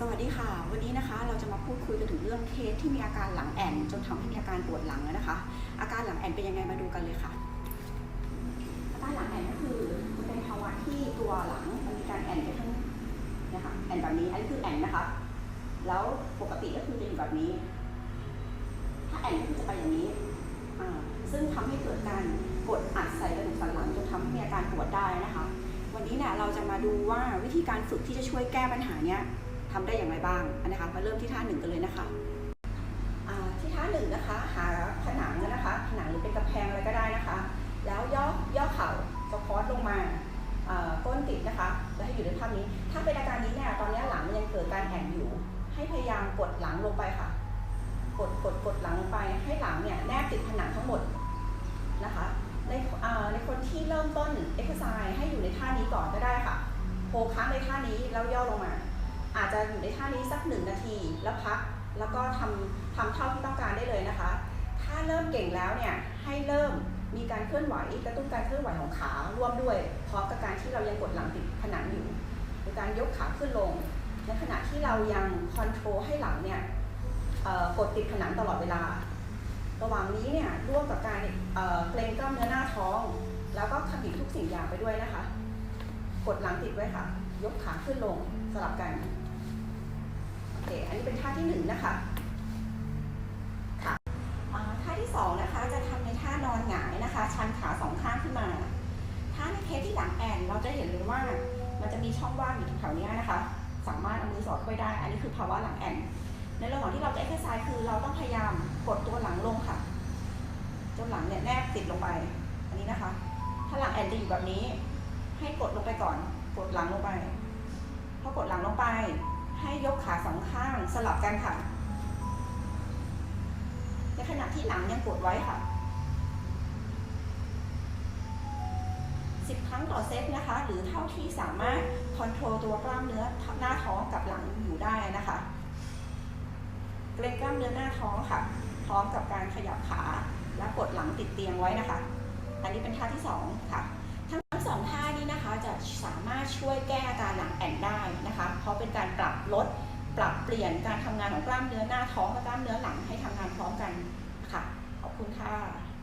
สวัสดีค่ะ วันนี้นะคะเราจะมาพูดคุยกันถึงเรื่องเคสที่มีอาการหลังแอนจนทำให้มีอาการปวดหลังนะคะ อาการหลังแอนเป็นยังไงมาดูกันเลยค่ะ อาการหลังแอนก็คือมันเป็นภาวะที่ตัวหลังมันมีการแอนไปทั้งนี่ค่ะแอนแบบนี้อันนี้คือแอนนะคะ แล้วปกติก็คือจะอยู่แบบนี้ ถ้าแอนก็คือจะไปอย่างนี้อ่าซึ่งทำให้เกิดการกดอัดใส่กระดูกสันหลังจนทำให้มีอาการปวดได้นะคะ วันนี้เนี่ยเราจะมาดูว่าวิธีการฝึกที่จะช่วยแก้ปัญหาเนี้ย ทำได้อย่างไรบ้างนะคะมาเริ่มที่ท่าหนึ่งกันเลยนะคะที่ท่าหนึ่งนะคะหาผนังนะคะผนังหรือเป็นกระแพงอะไรก็ได้นะคะ แล้วย่อย่อเข่าสควอตลงมาก้นติดนะคะแล้วให้อยู่ในภาพนี้ ถ้าเป็นอาการนี้เนี่ยตอนนี้หลังมันยังเกิดการแอนอยู่ ให้พยายามกดหลังลงไปค่ะ กดกดกดหลังลงไปให้หลังเนี่ยแนบติดผนังทั้งหมดนะคะในในคนที่เริ่มต้นเอ็กซ์ไซส์ให้อยู่ในท่านี้ก่อนก็ได้ค่ะโฮค้างในท่านี้แล้วย่อลง จจะอยู่ในท่านี้สักหนึ่งนาที แล้วพักแล้วก็ทำทำเท่าที่ต้องการได้เลยนะคะ ถ้าเริ่มเก่งแล้วเนี่ยให้เริ่มมีการเคลื่อนไหวกระตุ้นการเคลื่อนไหวของขาร่วมด้วยพร้อมกับการที่เรายังกดหลังติดผนังอยู่โดยการยกขาขึ้นลง ในขณะที่เรายังคอนโทรลให้หลังเนี่ยกดติดผนังตลอดเวลา ระหว่างนี้เนี่ยร่วมกับการเกรงกล้ามเนื้อหน้าท้อง แล้วก็ขมิบทุกสิ่งอย่างไปด้วยนะคะ กดหลังติดไว้ค่ะ ยกขาขึ้นลงสลับกัน เคอันนี้เป็นท่าที่หนึ่งนะคะค่ะท่าที่สองนะคะจะทำในท่านอนหงายนะคะ ชันขาสองข้างขึ้นมาถ้าในเคสที่หลังแอนเราจะเห็นเลยว่ามันจะมีช่องว่างอยู่แถวๆเนี้ยนะคะ สามารถเอามือสอดเข้าไปได้ อันนี้คือภาวะหลังแอนในระหว่างที่เราจะเอ็กซ์ไซส์คือเราต้องพยายามกดตัวหลังลงค่ะจนหลังเนี่ยแนบติดลงไป อันนี้นะคะ ถ้าหลังแอนจะอยู่แบบนี้ ให้กดลงไปก่อน กดหลังลงไปพอกดหลังลงไป ให้ยกขาสองข้างสลับกันค่ะในขณะที่หลังยังกดไว้ค่ะ10ครั้งต่อเซตนะคะ หรือเท่าที่สามารถคอนโทรลตัวกล้ามเนื้อหน้าท้องกับหลังอยู่ได้นะคะเกรงกล้ามเนื้อหน้าท้องค่ะ พร้อมกับการขยับขาและกดหลังติดเตียงไว้นะคะ อันนี้เป็นท่าที่สองค่ะ แก้อาการหลังแอนได้นะคะ เพราะเป็นการปรับลดปรับเปลี่ยนการทำงานของกล้ามเนื้อหน้าท้องและกล้ามเนื้อหลังให้ทำงานพร้อมกันค่ะ ขอบคุณค่ะ